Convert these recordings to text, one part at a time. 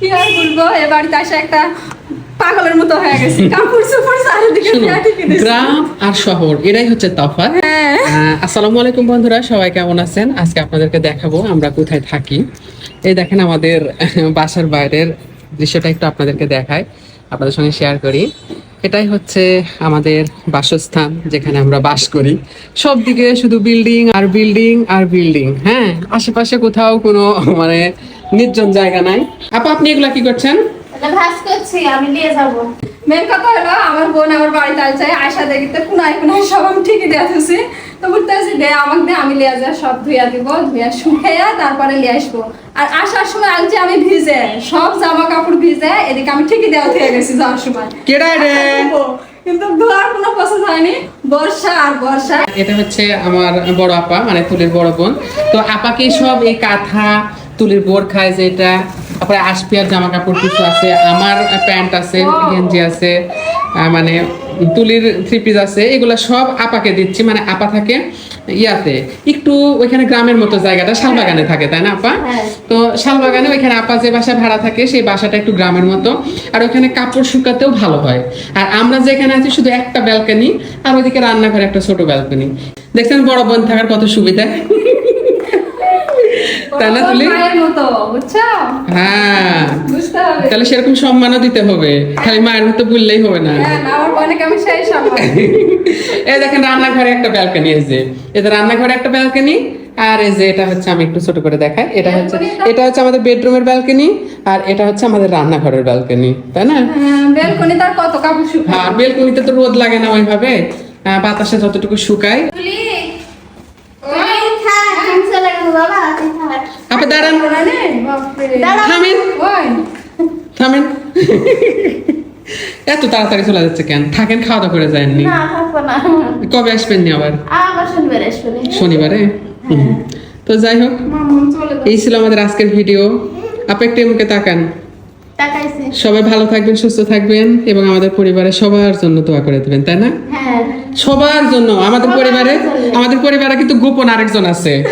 কি আর বলব? এ বাড়িতে আসে একটা পাগলের মতো হয়ে গেছি। কাপড় চোপড় চারিদিকে। গ্রাম আর শহর এটাই হচ্ছে তফাৎ। হ্যাঁ। আসসালামু আলাইকুম বন্ধুরা সবাই কেমন আছেন? আজকে আপনাদেরকে দেখাবো আমরা কোথায় থাকি। এই দেখেন আমাদের বাসার বাইরের দৃশ্যটা একটু আপনাদেরকে দেখাই আপনাদের সঙ্গে শেয়ার করি। এটাই হচ্ছে আমাদের বাসস্থান যেখানে আমরা বাস করি। সব দিকে শুধু বিল্ডিং আর বিল্ডিং আর বিল্ডিং হ্যাঁ? আশেপাশে কোথাও কোনো মানে নির্জন জায়গা নাই। আপা আপনি এগুলা কি করছেন? করছি আমি নিয়ে যাব। মেন কথা হলো আমার বোন আমার বাড়িতে আসছে আশা দেখিতে কোনায় কোনায় সব আমি ঠিকই দিয়ে আসছি। তো বলতেছি দে আমাকে দে আমি লিয়ে যা সব ধুইয়া দিব ধুইয়া শুকাইয়া তারপরে লিয়ে আসব। আর আসার সময় আনছি আমি ভিজে সব জামা কাপড় ভিজে এদিকে আমি ঠিকই দেওয়া গেছি যাওয়ার সময়। কেডা রে? কিন্তু ধোয়ার কোনো প্রসেস হয়নি বর্ষা আর বর্ষা। এটা হচ্ছে আমার বড় আপা মানে তুলির বড় বোন। তো আপাকে সব এই কাঁথা তুলির বোরখা এই যে এটা তারপরে আশপিয়ার জামা কাপড় কিছু আছে আমার প্যান্ট আছে গেঞ্জি আছে মানে তুলির থ্রি পিস আছে এগুলো সব আপাকে দিচ্ছি মানে আপা থাকে ইয়াতে। একটু ওইখানে গ্রামের মতো জায়গাটা শালবাগানে থাকে তাই না আপা? হ্যাঁ। তো শালবাগানে ওইখানে আপা যে বাসা ভাড়া থাকে সেই বাসাটা একটু গ্রামের মতো আর ওইখানে কাপড় শুকাতেও ভালো হয়। আর আমরা যেখানে আছি শুধু একটা ব্যালকনি আর ওইদিকে রান্নাঘরে একটা ছোট ব্যালকনি। দেখছেন বড় বোন থাকার কত সুবিধা? তাই না তুলি? হ্যাঁ। তাহলে সেরকম সম্মানও দিতে হবে। খালি মায়ের মতো বললেই হবে না। হ্যাঁ আমার বোনকে আমি সেই সম্মান এই দেখেন রান্নাঘরে একটা ব্যালকনি এই যে। এটা রান্নাঘরে একটা ব্যালকনি আর এই যে এটা হচ্ছে আমি একটু ছোট করে দেখাই। এটা হচ্ছে এটা হচ্ছে আমাদের বেডরুমের ব্যালকনি আর এটা হচ্ছে আমাদের রান্নাঘরের ব্যালকনি তাই না? হ্যাঁ, বেলকনি তার কত কাপড় শুকায়? আর বেলকনিতে তো রোদ লাগে না ওইভাবে। বাতাসে যতটুকু শুকায় তুলি ওই থাক আমি চলে গেল বাবা তুই থাক আপনি দাঁড়ান। থামেন। থামেন। এত তাড়াতাড়ি চলে যাচ্ছে কেন? থাকেন খাওয়া দাওয়া করে যায়নি। না থাকব না। কবে আসবেন নি। আবার শনিবার হুম। তো যাই হোক। এই ছিল আমাদের আজকের ভিডিও। আপনি একটু এমকে তাকান। সবাই ভালো থাকবেন সুস্থ থাকবেন এবং আমাদের পরিবারের সবার জন্য দোয়া করে দেবেন তাই না? হ্যাঁ। সবার জন্য আমাদের পরিবারে। আমাদের পরিবারে কিন্তু গোপন আরেকজন আছে।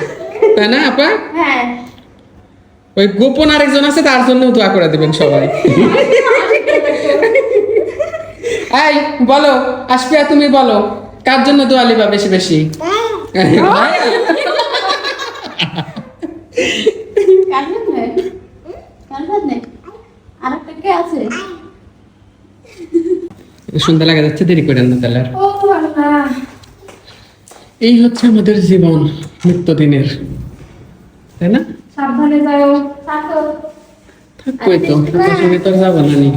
তাই না আপা? হ্যাঁ। ওই গোপন আরেকজন আছে তার জন্য দোয়া করে দেবেন সবাই। এই বলো আসপিয়া তুমি বলো কার জন্য দোয়া লিবা বেশি বেশি? সুন্দর লাগা যাচ্ছে দেরি করেন না তাহলে। এই হচ্ছে আমাদের জীবন নিত্যদিনের। তাই না? সাবধানে যাও। থাকো থাকবোই তো। আপনার সঙ্গে তো আর যাব না নি।